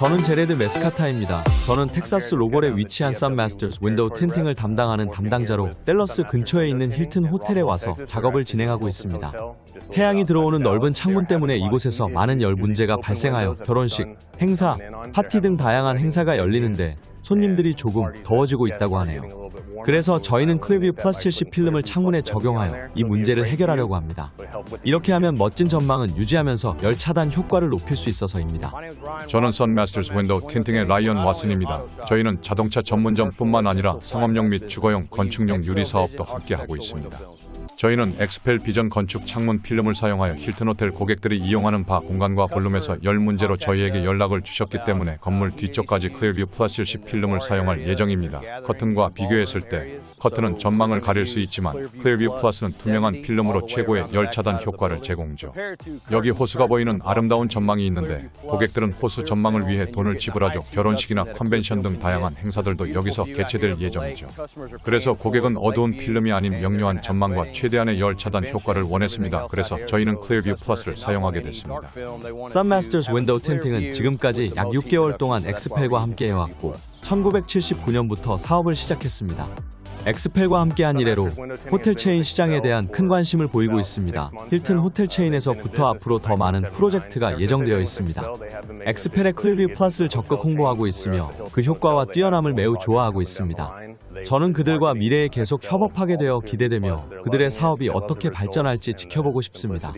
저는 제레드 메스카타입니다. 저는 텍사스 로걸에 위치한 썬마스터스 윈도우 틴팅을 담당하는 담당자로 댈러스 근처에 있는 힐튼 호텔에 와서 작업을 진행하고 있습니다. 태양이 들어오는 넓은 창문 때문에 이곳에서 많은 열 문제가 발생하여 결혼식, 행사, 파티 등 다양한 행사가 열리는데 손님들이 조금 더워지고 있다고 하네요. 그래서 저희는 클리뷰 플러스 70 필름을 창문에 적용하여 이 문제를 해결하려고 합니다. 이렇게 하면 멋진 전망은 유지하면서 열 차단 효과를 높일 수 있어서입니다. 저는 선마스터스 윈도우 틴팅의 라이언 왓슨입니다. 저희는 자동차 전문점뿐만 아니라 상업용 및 주거용 건축용 유리 사업도 함께 하고 있습니다. 저희는 엑스펠 비전 건축 창문 필름을 사용하여 힐튼 호텔 고객들이 이용하는 바 공간과 볼륨에서 열 문제로 저희에게 연락을 주셨기 때문에 건물 뒤쪽까지 클리어뷰 플러스 70 필름을 사용할 예정입니다. 커튼과 비교했을 때 커튼은 전망을 가릴 수 있지만 클리어뷰 플러스는 투명한 필름으로 최고의 열 차단 효과를 제공죠. 여기 호수가 보이는 아름다운 전망이 있는데 고객들은 호수 전망을 위해 돈을 지불하죠. 결혼식이나 컨벤션 등 다양한 행사들도 여기서 개최될 예정이죠. 그래서 고객은 어두운 필름이 아닌 명료한 전망과 최대 한의 열 차단 효과를 원했습니다. 그래서 저희는 클리어뷰 플러스를 사용하게 됐습니다. 썬마스터스 윈도우 틴팅은 지금까지 약 6개월 동안 엑스펠과 함께 해왔고 1979년부터 사업을 시작했습니다. 엑스펠과 함께한 이래로 호텔 체인 시장에 대한 큰 관심을 보이고 있습니다. 힐튼 호텔 체인에서부터 앞으로 더 많은 프로젝트가 예정되어 있습니다. 엑스펠의 클리뷰 플러스를 적극 홍보하고 있으며 그 효과와 뛰어남을 매우 좋아하고 있습니다. 저는 그들과 미래에 계속 협업하게 되어 기대되며 그들의 사업이 어떻게 발전할지 지켜보고 싶습니다.